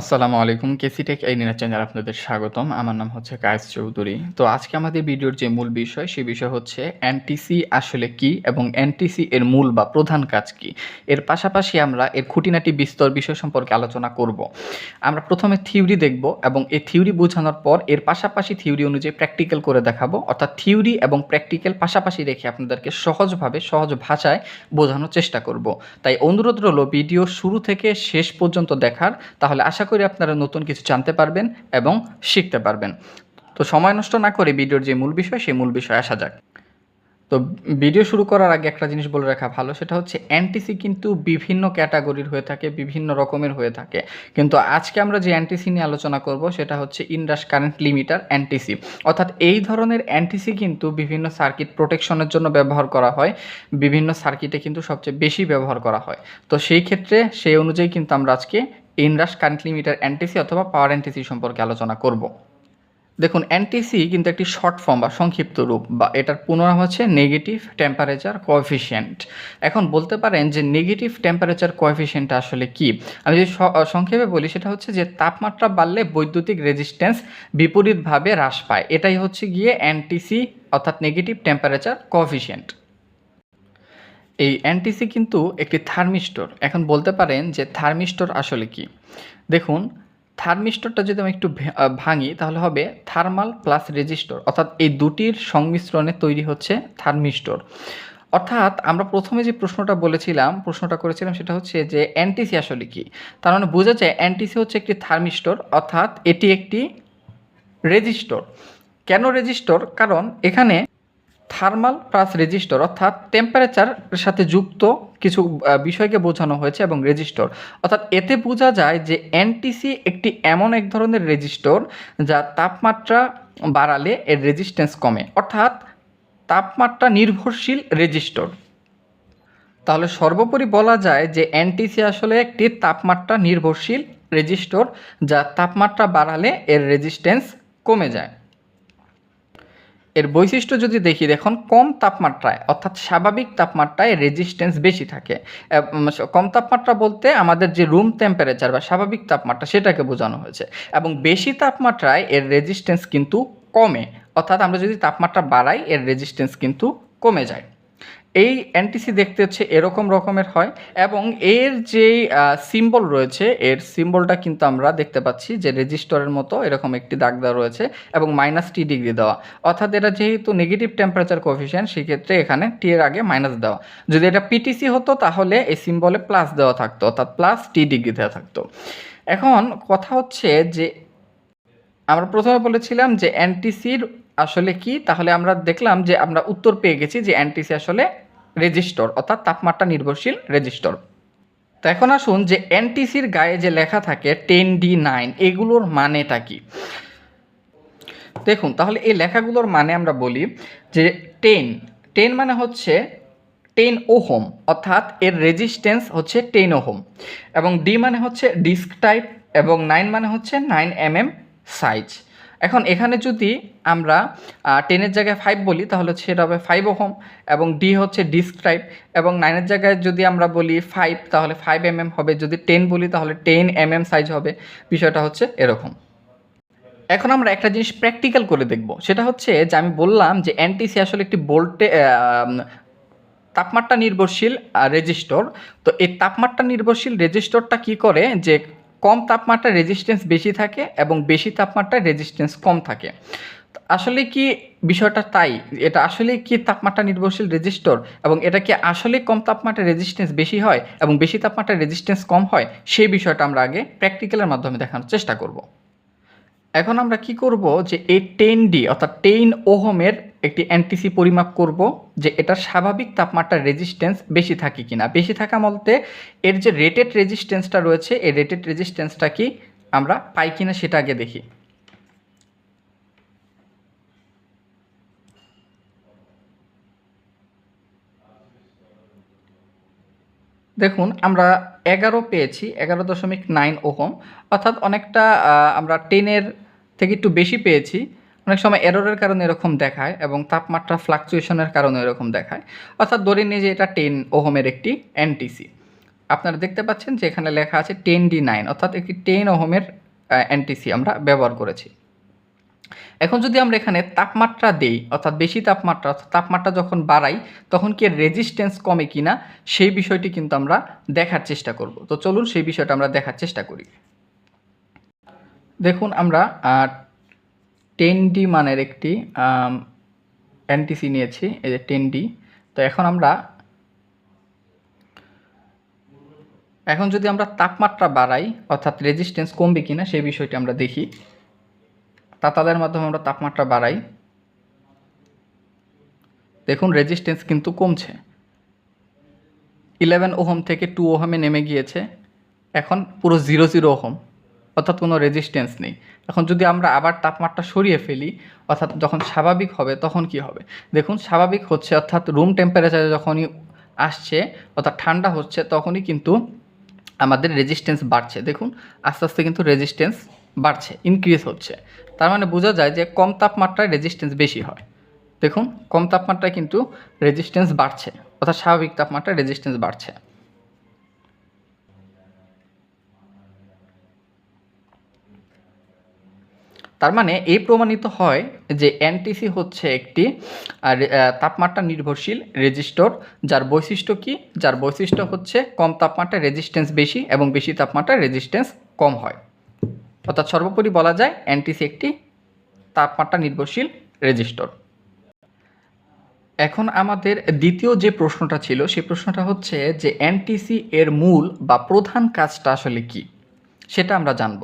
আসসালামু আলাইকুম, কেসিটেক এই নিনা চ্যানেল আপনাদের স্বাগতম। আমার নাম হচ্ছে কায়েস চৌধুরী। তো আজকে আমাদের ভিডিওর যে মূল বিষয়, সেই বিষয় হচ্ছে এনটিসি আসলে কি এবং এনটিসি এর মূল বা প্রধান কাজ কি। এর পাশাপাশি আমরা এর খুঁটিনাটি বিস্তর বিষয় সম্পর্কে আলোচনা করব। আমরা প্রথমে থিওরি দেখব এবং এই থিওরি বোঝানোর পর এর পাশাপাশি থিওরি অনুযায়ী প্র্যাকটিক্যাল করে দেখাবো। অর্থাৎ থিওরি এবং প্র্যাকটিক্যাল পাশাপাশি রেখে আপনাদেরকে সহজভাবে, সহজ ভাষায় বোঝানোর চেষ্টা করব। তাই অনুরোধ রইল, ভিডিও শুরু থেকে শেষ পর্যন্ত দেখার। তাহলে আশা করি আপনারা নতুন কিছু জানতে পারবেন এবং শিখতে পারবেন। তো সময় নষ্ট না করে ভিডিওর যে মূল বিষয়, সেই মূল বিষয়ে আসা যাক। তো ভিডিও শুরু করার আগে একটা জিনিস বলে রাখা ভালো, সেটা হচ্ছে এনটিসি কিন্তু বিভিন্ন ক্যাটাগরির হয়ে থাকে, বিভিন্ন রকমের হয়ে থাকে। কিন্তু আজকে আমরা যে এনটিসি নিয়ে আলোচনা করব, সেটা হচ্ছে ইনডাস কারেন্ট লিমিটার এনটিসি অর্থাৎ এই ধরনের এনটিসি কিন্তু বিভিন্ন সার্কিট প্রোটেকশনের জন্য ব্যবহার করা হয়, বিভিন্ন সার্কিটে কিন্তু সবচেয়ে বেশি ব্যবহার করা হয়। তো সেই ক্ষেত্রে সেই অনুযায়ী কিন্তু আমরা আজকে ইনডাস কারেন্ট লিমিটার এনটিসি অথবা পাওয়ার এনটিসি সম্পর্কে আলোচনা করব। দেখুন, এনটিসি কিন্তু একটি শর্ট ফর্ম বা সংক্ষিপ্ত রূপ বা এটার পুনরাম হচ্ছে নেগেটিভ টেম্পারেচার কোএফিসিয়েন্ট এখন বলতে পারেন যে নেগেটিভ টেম্পারেচার কোএফিসিয়েন্টটা আসলে কি? আমি যদি সংক্ষেপে বলি, সেটা হচ্ছে যে তাপমাত্রা বাড়লে বৈদ্যুতিক রেজিস্ট্যান্স বিপরীতভাবে হ্রাস পায়। এটাই হচ্ছে গিয়ে এনটিসি অর্থাৎ নেগেটিভ টেম্পারেচার কোএফিসিয়েন্ট এই এনটিসি কিন্তু একটি থার্মিস্টর। এখন বলতে পারেন যে থার্মিস্টর আসলে কি? দেখুন, থার্মিস্টরটা যদি আমি একটু ভাঙি, তাহলে হবে থার্মাল প্লাস রেজিস্টর। অর্থাৎ এই দুটির সংমিশ্রণে তৈরি হচ্ছে থার্মিস্টর। অর্থাৎ আমরা প্রথমে যে প্রশ্নটা বলেছিলাম, প্রশ্নটা করেছিলাম সেটা হচ্ছে যে এনটিসি আসলে কি? তার মানে বোঝা যায় এনটিসি হচ্ছে একটি থার্মিস্টর, অর্থাৎ এটি একটি রেজিস্টর। কেন রেজিস্টর? কারণ এখানে থার্মাল প্লাস রেজিস্টর, অর্থাৎ টেম্পারেচার সাথে যুক্ত কিছু বিষয়কে বোঝানো হয়েছে এবং রেজিস্টর। অর্থাৎ এতে বোঝা যায় যে এনটিসি একটি এমন এক ধরনের রেজিস্টর যা তাপমাত্রা বাড়ালে এর রেজিস্ট্যান্স কমে। অর্থাৎ তাপমাত্রা নির্ভরশীল রেজিস্টর। তাহলে সর্বোপরি বলা যায় যে এনটিসি আসলে একটি তাপমাত্রা নির্ভরশীল রেজিস্টর যা তাপমাত্রা বাড়ালে এর রেজিস্ট্যান্স কমে যায়। এর বৈশিষ্ট্য যদি দেখি, দেখুন, কম তাপমাত্রায়, অর্থাৎ স্বাভাবিক তাপমাত্রায় রেজিস্ট্যান্স বেশি থাকে। কম তাপমাত্রা বলতে আমাদের যে রুম টেম্পারেচার বা স্বাভাবিক তাপমাত্রা সেটাকে বোঝানো হয়েছে। এবং বেশি তাপমাত্রায় এর রেজিস্ট্যান্স কিন্তু কমে। অর্থাৎ আমরা যদি তাপমাত্রা বাড়াই, এর রেজিস্ট্যান্স কিন্তু কমে যায়। এই এনটিসি দেখতে হচ্ছে এরকম রকমের হয় এবং এর যে সিম্বল রয়েছে, এর সিম্বলটা কিন্তু আমরা দেখতে পাচ্ছি যে রেজিস্টরের মতো এরকম একটি দাগ দেওয়া রয়েছে এবং মাইনাস টি ডিগ্রি দেওয়া। অর্থাৎ এটা যেহেতু নেগেটিভ টেম্পারেচার কোফিসিয়েন্ট সেক্ষেত্রে এখানে টি এর আগে মাইনাস দেওয়া। যদি এটা পিটিসি হতো, তাহলে এই সিম্বলে প্লাস দেওয়া থাকতো, অর্থাৎ প্লাস টি ডিগ্রি দেওয়া থাকতো। এখন কথা হচ্ছে যে, আমরা প্রথমে বলেছিলাম যে এনটিসির আসলে কি, তাহলে আমরা দেখলাম যে আমরা উত্তর পেয়ে গেছি যে এনটিসি আসলে রেজিস্টর, অর্থাৎ তাপমাত্রা নির্ভরশীল রেজিস্টর। তো এখন আসুন যে এনটিসির গায়ে যে লেখা থাকে টেন ডি নাইন এগুলোর মানেটা কি? দেখুন, তাহলে এই লেখাগুলোর মানে আমরা বলি যে টেন টেন মানে হচ্ছে টেন ওহম, অর্থাৎ এর রেজিস্ট্যান্স হচ্ছে টেন ওহম। এবং ডি মানে হচ্ছে ডিস্ক টাইপ এবং নাইন মানে হচ্ছে নাইন এম এম সাইজ এখন এখানে যদি আমরা টেনের জায়গায় ফাইভ বলি, তাহলে সেটা হবে ফাইভ ওহম এবং ডি হচ্ছে ডিস্ক টাইপ এবং নাইনের জায়গায় যদি আমরা বলি ফাইভ তাহলে ফাইভ এম এম হবে। যদি টেন বলি, তাহলে টেন এম সাইজ হবে। বিষয়টা হচ্ছে এরকম। এখন আমরা একটা জিনিস প্র্যাকটিক্যাল করে দেখব। সেটা হচ্ছে যে আমি বললাম যে এনটিসি আসলে একটি বোল্টে তাপমাত্রা নির্ভরশীল রেজিস্টর তো এই তাপমাত্রা নির্ভরশীল রেজিস্টরটা কি করে? যে কম তাপমাত্রায় রেজিস্ট্যান্স বেশি থাকে এবং বেশি তাপমাত্রায় রেজিস্ট্যান্স কম থাকে। আসলে কি বিষয়টা তাই? এটা আসলে কি তাপমাত্রা নির্ভরশীল রেজিস্টর এবং এটা কি আসলে কম তাপমাত্রায় রেজিস্ট্যান্স বেশি হয় এবং বেশি তাপমাত্রা রেজিস্ট্যান্স কম হয়? সেই বিষয়টা আমরা আগে প্র্যাকটিক্যালের মাধ্যমে দেখানোর চেষ্টা করব। এখন আমরা কি করব যে এই টেন ডি অর্থাৎ টেন ওহমের একটি এনটিসি পরিমাপ করব যে এটার স্বাভাবিক তাপমাত্রার রেজিস্ট্যান্স বেশি থাকে কিনা। বেশি থাকা বলতে এর যে রেটেড রেজিস্ট্যান্সটা রয়েছে, এই রেটেড রেজিস্ট্যান্সটা কি আমরা পাই কিনা সেটা আগে দেখি। দেখুন, আমরা এগারো পেয়েছি, এগারো দশমিক নাইন ওহম। অর্থাৎ অনেকটা আমরা টেনের থেকে একটু বেশি পেয়েছি। অনেক সময় এররের কারণে এরকম দেখায় এবং তাপমাত্রা ফ্লাকচুয়েশনের কারণে এরকম দেখায়। অর্থাৎ ধরে নিয়ে যে এটা টেন ওহমের একটি এনটিসি আপনারা দেখতে পাচ্ছেন যে এখানে লেখা আছে টেন ডি নাইন অর্থাৎ একটি টেন ওহমের এনটিসি আমরা ব্যবহার করেছি। এখন যদি আমরা এখানে তাপমাত্রা দেই, অর্থাৎ বেশি তাপমাত্রা, অর্থাৎ তাপমাত্রা যখন বাড়াই, তখন কি রেজিস্ট্যান্স কমে কিনা সেই বিষয়টি কিন্তু আমরা দেখার চেষ্টা করব। তো চলুন সেই বিষয়টা আমরা দেখার চেষ্টা করি। দেখুন আমরা টেন ডি মানের একটি এনটিসি নিয়েছি, এই যে টেন ডি তো এখন আমরা, এখন যদি আমরা তাপমাত্রা বাড়াই, অর্থাৎ রেজিস্ট্যান্স কমবে কিনা, সেই বিষয়টি আমরা দেখি। তাতাদের মাধ্যমে আমরা তাপমাত্রা বাড়াই। দেখুন রেজিস্ট্যান্স কিন্তু কমছে। ইলেভেন ওহম থেকে টু ওহমে নেমে গিয়েছে। এখন পুরো জিরো জিরো ওহম। অর্থাৎ কোনো রেজিস্ট্যান্স নেই। এখন যদি আমরা আবার তাপমাত্রা সরিয়ে ফেলি, অর্থাৎ যখন স্বাভাবিক হবে তখন কি হবে? দেখুন, স্বাভাবিক হচ্ছে অর্থাৎ রুম টেম্পারেচারে যখনই আসছে, অর্থাৎ ঠান্ডা হচ্ছে তখনই কিন্তু আমাদের রেজিস্ট্যান্স বাড়ছে। দেখুন, আস্তে আস্তে কিন্তু রেজিস্ট্যান্স বাড়ছে ইনক্রিজ হচ্ছে। তার মানে বোঝা যায় যে কম তাপমাত্রায় রেজিস্ট্যান্স বেশি হয়। দেখুন, কম তাপমাত্রায় কিন্তু রেজিস্ট্যান্স বাড়ছে, অর্থাৎ স্বাভাবিক তাপমাত্রায় রেজিস্ট্যান্স বাড়ছে। তার মানে এই প্রমাণিত হয় যে এনটিসি হচ্ছে একটি তাপমাত্রা নির্ভরশীল রেজিস্টর, যার বৈশিষ্ট্য কি? যার বৈশিষ্ট্য হচ্ছে কম তাপমাত্রায় রেজিস্ট্যান্স বেশি এবং বেশি তাপমাত্রায় রেজিস্ট্যান্স কম হয়। অর্থাৎ সর্বোপরি বলা যায় এনটিসি একটি তাপমাত্রা নির্ভরশীল রেজিস্টর। এখন আমাদের দ্বিতীয় যে প্রশ্নটা ছিল সেই প্রশ্নটা হচ্ছে যে এনটিসি এর মূল বা প্রধান কাজটা আসলে কি? সেটা আমরা জানব।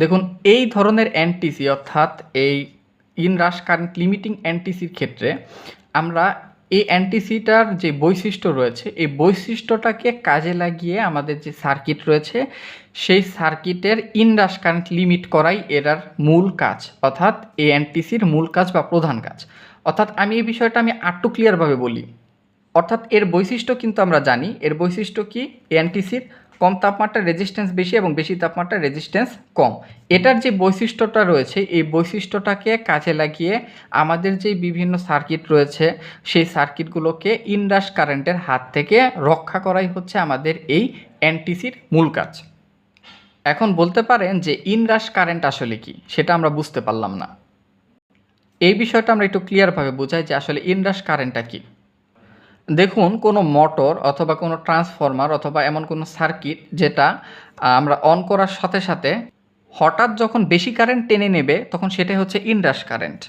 দেখুন, এই ধরনের এনটিসি অর্থাৎ এই ইনরাশ কারেন্ট লিমিটিং এনটিসির ক্ষেত্রে আমরা এই এনটিসিটার যে বৈশিষ্ট্য রয়েছে, এই বৈশিষ্ট্যটাকে কাজে লাগিয়ে আমাদের যে সার্কিট রয়েছে, সেই সার্কিটের ইনরাশ কারেন্ট লিমিট করাই এটার মূল কাজ, অর্থাৎ এই এনটিসির মূল কাজ বা প্রধান কাজ। অর্থাৎ আমি এই বিষয়টা আমি আটটু ক্লিয়ারভাবে বলি। অর্থাৎ এর বৈশিষ্ট্য কিন্তু আমরা জানি, এর বৈশিষ্ট্য কি? এনটিসির কম তাপমাত্রার রেজিস্ট্যান্স বেশি এবং বেশি তাপমাত্রার রেজিস্ট্যান্স কম। এটার যে বৈশিষ্ট্যটা রয়েছে, এই বৈশিষ্ট্যটাকে কাজে লাগিয়ে আমাদের যে বিভিন্ন সার্কিট রয়েছে, সেই সার্কিটগুলোকে ইনডাস কারেন্টের হাত থেকে রক্ষা করাই হচ্ছে আমাদের এই এনটিসির মূল কাজ। এখন বলতে পারেন যে ইনরাশ কারেন্ট আসলে কি, সেটা আমরা বুঝতে পারলাম না। এই বিষয়টা আমরা একটু ক্লিয়ারভাবে বোঝাই যে আসলে ইনরাশ কারেন্টটা কি। দেখুন, কোনো মোটর অথবা কোনো ট্রান্সফরমার অথবা এমন কোনো সার্কিট যেটা আমরা অন করার সাথে সাথে হঠাৎ যখন বেশি কারেন্ট টেনে নেবে, তখন সেটা হচ্ছে ইনরাশ কারেন্ট।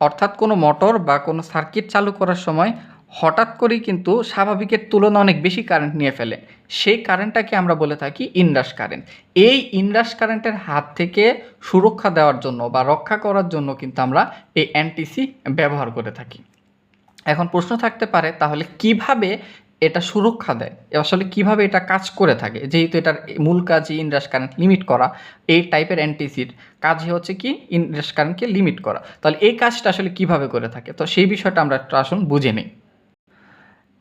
অর্থাৎ কোনো মোটর বা কোনো সার্কিট চালু করার সময় হঠাৎ করেই কিন্তু স্বাভাবিকের তুলনায় অনেক বেশি কারেন্ট নিয়ে ফেলে। সেই কারেন্টটাকে আমরা বলে থাকি ইনরাশ কারেন্ট। এই ইনরাশ কারেন্টের হাত থেকে সুরক্ষা দেওয়ার জন্য বা রক্ষা করার জন্য কিন্তু আমরা এই এনটিসি ব্যবহার করে থাকি। এখন প্রশ্ন থাকতে পারে, তাহলে কীভাবে এটা সুরক্ষা দেয়? আসলে কীভাবে এটা কাজ করে থাকে? যেহেতু এটার মূল কাজই ইনরাশ কারেন্ট লিমিট করা, এই টাইপের এনটিসির কাজই হচ্ছে কি ইনরাশ কারেন্টকে লিমিট করা। তাহলে এই কাজটা আসলে কীভাবে করে থাকে? তো সেই বিষয়টা আমরা একটু আসুন বুঝে নিই।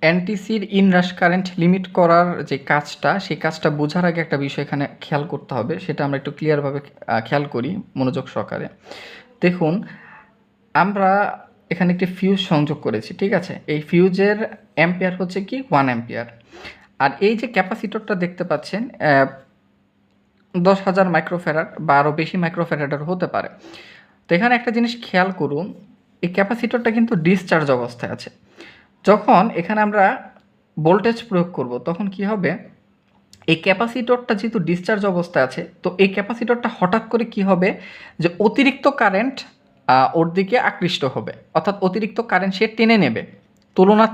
এনটিসির ইনরাশ কারেন্ট লিমিট করার যে কাজটা, সেই কাজটা বোঝার আগে একটা বিষয় এখানে খেয়াল করতে হবে, সেটা আমরা একটু ক্লিয়ারভাবে খেয়াল করি মনোযোগ সহকারে। দেখুন, আমরা এখানে একটি ফিউজ সংযোগ করেছি, ঠিক আছে? এই ফিউজের অ্যাম্পিয়ার হচ্ছে কি? ওয়ান অ্যাম্পিয়ার আর এই যে ক্যাপাসিটরটা দেখতে পাচ্ছেন দশ হাজার মাইক্রোফেরাড বা আরও বেশি মাইক্রোফেরাডের হতে পারে। তো এখানে একটা জিনিস খেয়াল করুন, এই ক্যাপাসিটরটা কিন্তু ডিসচার্জ অবস্থায় আছে। যখন এখানে আমরা ভোল্টেজ প্রয়োগ করব, তখন কি হবে? এই ক্যাপাসিটরটা যেহেতু ডিসচার্জ অবস্থায় আছে, তো এই ক্যাপাসিটরটা হঠাৎ করে কি হবে? যে অতিরিক্ত কারেন্ট ওর দিকে আকৃষ্ট হবে। অর্থাৎ অতিরিক্ত কারেন্ট সে টেনে নেবে। তুলনা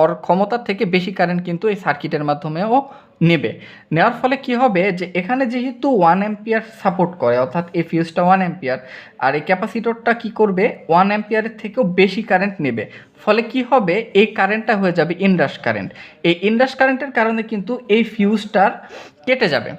ওর ক্ষমতার থেকে বেশি কারেন্ট কিন্তু এই সার্কিটের মাধ্যমেও নেবে। নেওয়ার ফলে কি হবে যে, এখানে যেহেতু ওয়ান অ্যাম্পিয়ার সাপোর্ট করে, অর্থাৎ এই ফিউজটা ওয়ান অ্যাম্পিয়ার আর এই ক্যাপাসিটরটা কি করবে? ওয়ান অ্যাম্পিয়ারের থেকেও বেশি কারেন্ট নেবে। ফলে কি হবে? এই কারেন্টটা হয়ে যাবে ইনডাস কারেন্ট এই ইনডাস কারেন্টের কারণে কিন্তু এই ফিউজটার কেটে যাবে।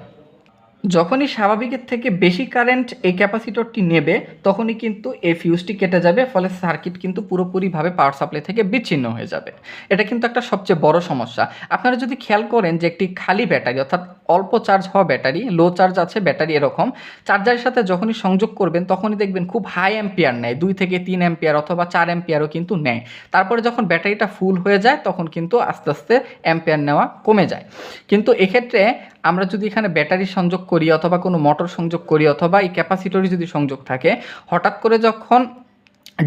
যখনই স্বাভাবিকের থেকে বেশি কারেন্ট এই ক্যাপাসিটরটি নেবে, তখনই কিন্তু এই ফিউজটি কেটে যাবে, ফলে সার্কিট কিন্তু পুরোপুরিভাবে পাওয়ার সাপ্লাই থেকে বিচ্ছিন্ন হয়ে যাবে। এটা কিন্তু একটা সবচেয়ে বড় সমস্যা। আপনারা যদি খেয়াল করেন যে একটি খালি ব্যাটারি, অর্থাৎ অল্প চার্জ হওয়া ব্যাটারি লো চার্জ আছে ব্যাটারি এরকম চার্জারের সাথে যখনই সংযোগ করবেন, তখনই দেখবেন খুব হাই অ্যাম্পিয়ার নেয়, দুই থেকে তিন অ্যাম্পিয়ার অথবা চার অ্যাম্পিয়ারও কিন্তু নেয়। তারপরে যখন ব্যাটারিটা ফুল হয়ে যায়, তখন কিন্তু আস্তে আস্তে অ্যাম্পিয়ার নেওয়া কমে যায়। কিন্তু এক্ষেত্রে আমরা যদি এখানে ব্যাটারি সংযোগ করি অথবা কোনো মোটর সংযোগ করি অথবা এই ক্যাপাসিটরে যদি সংযোগ থাকে, হঠাৎ করে যখন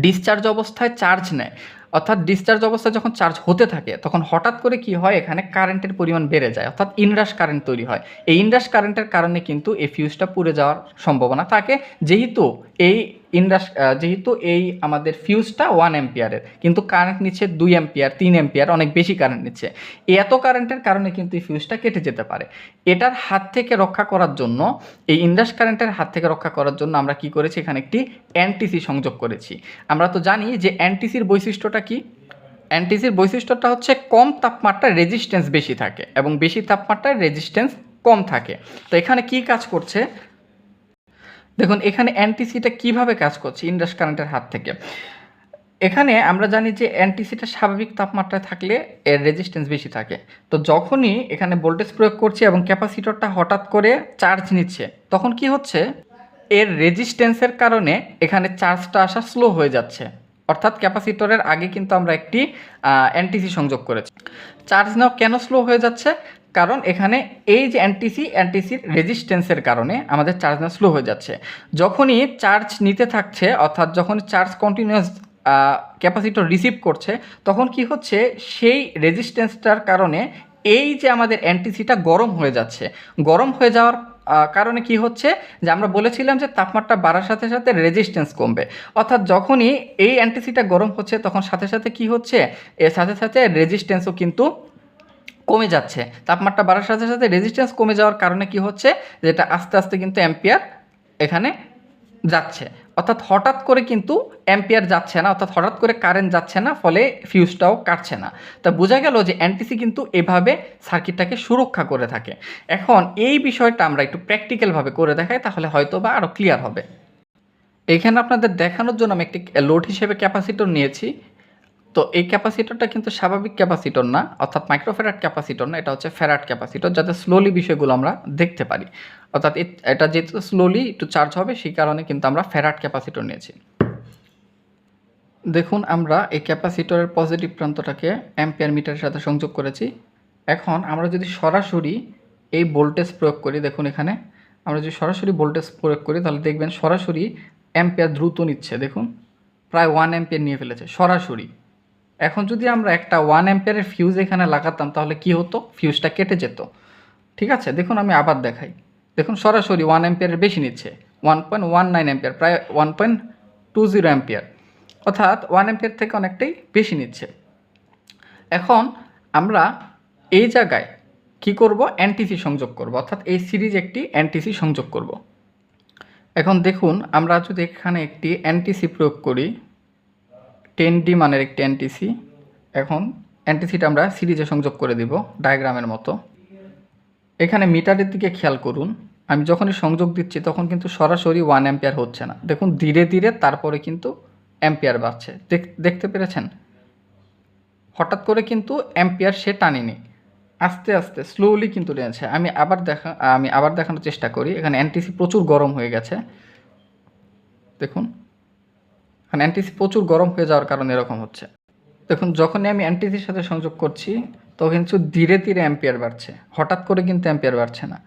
ডিসচার্জ অবস্থায় চার্জ নেয়, অর্থাৎ ডিসচার্জ অবস্থায় যখন চার্জ হতে থাকে, তখন হঠাৎ করে কি হয়? এখানে কারেন্টের পরিমাণ বেড়ে যায়, অর্থাৎ ইনরাস কারেন্ট তৈরি হয়। এই ইনরাস কারেন্টের কারণে কিন্তু এই ফিউজটা পুড়ে যাওয়ার সম্ভাবনা থাকে। যেহেতু এই ইনরাস যেহেতু এই আমাদের ফিউজটা ওয়ান অ্যাম্পিয়ারের কিন্তু কারেন্ট নিচ্ছে দুই অ্যাম্পিয়ার তিন অ্যাম্পিয়ার অনেক বেশি কারেন্ট নিচ্ছে। এত কারেন্টের কারণে কিন্তু এই ফিউজটা কেটে যেতে পারে। এটার হাত থেকে রক্ষা করার জন্য, এই ইনরাস কারেন্টের হাত থেকে রক্ষা করার জন্য আমরা কি করেছি? এখানে একটি এনটিসি সংযোগ করেছি। আমরা তো জানি যে এনটিসির বৈশিষ্ট্যটা কি? এনটিসির বৈশিষ্ট্যটা হচ্ছে কম তাপমাত্রায় রেজিস্ট্যান্স বেশি থাকে এবং বেশি তাপমাত্রায় রেজিস্ট্যান্স কম থাকে। তো এখানে কি কাজ করছে? দেখুন, এখানে এনটিসিটা কীভাবে কাজ করছে ইন্ডাস কারেন্টের হাত থেকে? এখানে আমরা জানি যে অ্যান্টিসিটা স্বাভাবিক তাপমাত্রায় থাকলে এর রেজিস্ট্যান্স বেশি থাকে। তো যখনই এখানে ভোল্টেজ প্রয়োগ করছি এবং ক্যাপাসিটরটা হঠাৎ করে চার্জ নিচ্ছে, তখন কি হচ্ছে? এর রেজিস্ট্যান্সের কারণে এখানে চার্জটা আসা স্লো হয়ে যাচ্ছে। অর্থাৎ ক্যাপাসিটরের আগে কিন্তু আমরা একটি অ্যান্টিসি সংযোগ করেছি। চার্জ নেওয়া কেন স্লো হয়ে যাচ্ছে? কারণ এখানে এই যে অ্যান্টিসি অ্যান্টিসির রেজিস্ট্যান্সের কারণে আমাদের চার্জ নেওয়া স্লো হয়ে যাচ্ছে। যখনই চার্জ নিতে থাকছে, অর্থাৎ যখন চার্জ কন্টিনিউয়াস ক্যাপাসিটর রিসিভ করছে, তখন কি হচ্ছে? সেই রেজিস্ট্যান্সটার কারণে এই যে আমাদের অ্যান্টিসিটা গরম হয়ে যাচ্ছে। গরম হয়ে যাওয়ার কারণে কি হচ্ছে? যে আমরা বলেছিলাম যে তাপমাত্রা বাড়ার সাথে সাথে রেজিস্ট্যান্স কমবে। অর্থাৎ যখনই এই অ্যান্টিসিটা গরম হচ্ছে, তখন সাথে সাথে কি হচ্ছে? এর সাথে সাথে রেজিস্ট্যান্সও কিন্তু কমে যাচ্ছে। তাপমাত্রা বাড়ার সাথে সাথে রেজিস্ট্যান্স কমে যাওয়ার কারণে কি হচ্ছে? যেটা আস্তে আস্তে কিন্তু অ্যাম্পিয়ার এখানে যাচ্ছে। অর্থাৎ হঠাৎ করে কিন্তু অ্যাম্পিয়ার যাচ্ছে না, অর্থাৎ হঠাৎ করে কারেন্ট যাচ্ছে না, ফলে ফিউজটাও কাটছে না। তা বোঝা গেল যে এনটিসি কিন্তু এভাবে সার্কিটটাকে সুরক্ষা করে থাকে। এখন এই বিষয়টা আমরা একটু প্র্যাকটিক্যালভাবে করে দেখাই, তাহলে হয়তো বা আরও ক্লিয়ার হবে। এখানে আপনাদের দেখানোর জন্য আমি একটি লোড হিসেবে ক্যাপাসিটর নিয়েছি। তো এই ক্যাপাসিটরটা কিন্তু স্বাভাবিক ক্যাপাসিটর না, অর্থাৎ মাইক্রোফেরাট ক্যাপাসিটর না, এটা হচ্ছে ফেরাট ক্যাপাসিটর, যাতে স্লোলি বিষয়গুলো আমরা দেখতে পারি। অর্থাৎ এটা যেহেতু স্লোলি একটু চার্জ হবে, সেই কারণে কিন্তু আমরা ফেরাট ক্যাপাসিটর নিয়েছি। দেখুন, আমরা এই ক্যাপাসিটরের পজিটিভ প্রান্তটাকে অ্যাম্পিয়ার মিটারের সাথে সংযোগ করেছি। এখন আমরা যদি সরাসরি এই ভোল্টেজ প্রয়োগ করি, দেখুন এখানে, আমরা যদি সরাসরি ভোল্টেজ প্রয়োগ করি, তাহলে দেখবেন সরাসরি অ্যাম্পিয়ার দ্রুত নিচ্ছে। দেখুন, প্রায় ওয়ান অ্যাম্পিয়ার নিয়ে ফেলেছে, সরাসরি। এখন যদি আমরা একটা ওয়ান অ্যাম্পিয়ারের ফিউজ এখানে লাগাতাম, তাহলে কি হতো? ফিউজটা কেটে যেত। ঠিক আছে? দেখুন, আমি আবার দেখাই। দেখুন, সরাসরি ওয়ান অ্যাম্পিয়ারের বেশি নিচ্ছে। One point one nine ampere প্রায় one point two zero ampere অর্থাৎ ওয়ান অ্যাম্পিয়ার থেকে অনেকটাই বেশি নিচ্ছে। এখন আমরা এই জায়গায় কি করব? এনটিসি সংযোগ করব। অর্থাৎ এই সিরিজ একটি এনটিসি সংযোগ করব। এখন দেখুন, আমরা যদি এখানে একটি এনটিসি প্রয়োগ করি টেন ডি মানের একটি এনটিসি এখন এনটিসিটা আমরা সিরিজে সংযোগ করে দিব ডায়াগ্রামের মতো। এখানে মিটারের দিকে খেয়াল করুন। আমি যখনই সংযোগ দিচ্ছি, তখন কিন্তু সরাসরি ওয়ান অ্যাম্পিয়ার হচ্ছে না। দেখুন, ধীরে ধীরে তারপরে কিন্তু অ্যাম্পিয়ার বাড়ছে। দেখ- দেখতে পেরেছেন? হঠাৎ করে কিন্তু অ্যাম্পিয়ার সে টানেনি। আস্তে আস্তে স্লোলি কিন্তু টেনেছে। আমি আবার দেখা, আমি আবার দেখানোর চেষ্টা করি। এখানে এনটিসি প্রচুর গরম হয়ে গেছে। দেখুন এখানে অ্যান্টিসি প্রচুর গরম হয়ে যাওয়ার কারণে এরকম হচ্ছে। দেখুন, যখনই আমি অ্যান্টিসির সাথে সংযোগ করছি, তখন কিন্তু ধীরে ধীরে অ্যাম্পিয়ার বাড়ছে। হঠাৎ করে কিন্তু অ্যাম্পিয়ার বাড়ছে না।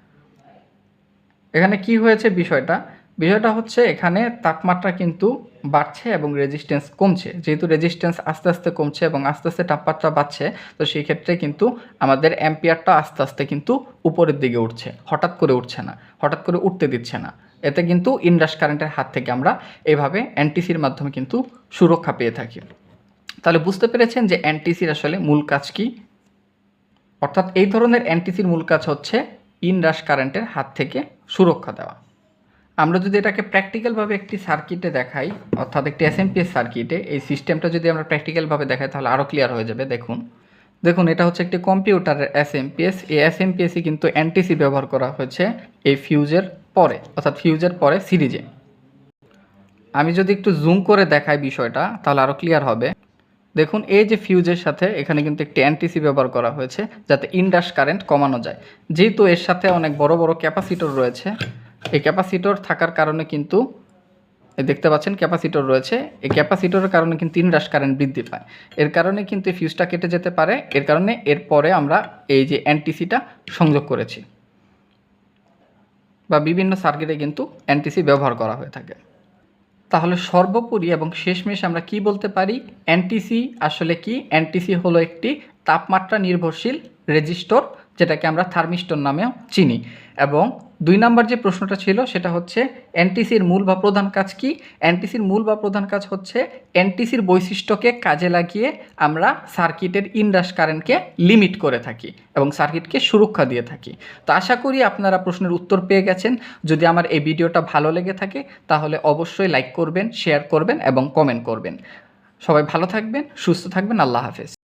এখানে কি হয়েছে বিষয়টা? বিষয়টা হচ্ছে এখানে তাপমাত্রা কিন্তু বাড়ছে এবং রেজিস্ট্যান্স কমছে। যেহেতু রেজিস্ট্যান্স আস্তে আস্তে কমছে এবং আস্তে আস্তে তাপমাত্রা বাড়ছে, তো সেই ক্ষেত্রে কিন্তু আমাদের অ্যাম্পিয়ারটা আস্তে আস্তে কিন্তু উপরের দিকে উঠছে। হঠাৎ করে উঠছে না। হঠাৎ করে উঠতে দিচ্ছে না। এতে কিন্তু ইনডাস কারেন্টের হাত থেকে আমরা এভাবে এনটিসির মাধ্যমে কিন্তু সুরক্ষা পেয়ে থাকি। তাহলে বুঝতে পেরেছেন যে এনটিসির আসলে মূল কাজ কি? অর্থাৎ এই ধরনের এনটিসির মূল কাজ হচ্ছে ইনরাশ কারেন্টের হাত থেকে সুরক্ষা দেওয়া। আমরা যদি এটাকে প্র্যাকটিক্যালভাবে একটি সার্কিটে দেখাই, অর্থাৎ একটি এসএমপিএস সার্কিটে এই সিস্টেমটা যদি আমরা প্র্যাকটিক্যালভাবে দেখাই, তাহলে আরও ক্লিয়ার হয়ে যাবে। দেখুন দেখুন, এটা হচ্ছে একটি কম্পিউটারের এস এমপিএস এই এস এমপিএসই কিন্তু এনটিসি ব্যবহার করা হয়েছে এই ফিউজের পরে, অর্থাৎ ফিউজের পরে সিরিজে। আমি যদি একটু জুম করে দেখাই বিষয়টা, তাহলে আরও ক্লিয়ার হবে। দেখুন, এই যে ফিউজের সাথে এখানে কিন্তু একটি এনটিসি ব্যবহার করা হয়েছে, যাতে ইনডাস কারেন্ট কমানো যায়। যেহেতু এর সাথে অনেক বড় বড় ক্যাপাসিটর রয়েছে, এই ক্যাপাসিটর থাকার কারণে কিন্তু দেখতে পাচ্ছেন ক্যাপাসিটর রয়েছে, এই ক্যাপাসিটরের কারণে কিন্তু ইনডাস কারেন্ট বৃদ্ধি পায়। এর কারণে কিন্তু ফিউজটা কেটে যেতে পারে, এর কারণে এরপরে আমরা এই যে এনটিসিটা সংযোগ করেছি। বা বিভিন্ন সার্কিটে কিন্তু এনটিসি ব্যবহার করা হয়ে থাকে। তাহলে সর্বোপরি এবং শেষমেশ আমরা কি বলতে পারি? এনটিসি আসলে কি? এনটিসি হলো একটি তাপমাত্রা নির্ভরশীল রেজিস্টর যেটাকে আমরা থার্মিস্টর নামেও চিনি। এবং দুই নাম্বার যে প্রশ্নটা ছিল সেটা হচ্ছে, এনটিসির মূল বা প্রধান কাজ কি? এনটিসির মূল বা প্রধান কাজ হচ্ছে, এনটিসির বৈশিষ্ট্যকে কাজে লাগিয়ে আমরা সার্কিটের ইনডাস কারেন্টকে লিমিট করে থাকি এবং সার্কিটকে সুরক্ষা দিয়ে থাকি। তো আশা করি আপনারা প্রশ্নের উত্তর পেয়ে গেছেন। যদি আমার এই ভিডিওটা ভালো লেগে থাকে, তাহলে অবশ্যই লাইক করবেন, শেয়ার করবেন এবং কমেন্ট করবেন। সবাই ভালো থাকবেন, সুস্থ থাকবেন, আল্লাহ হাফেজ।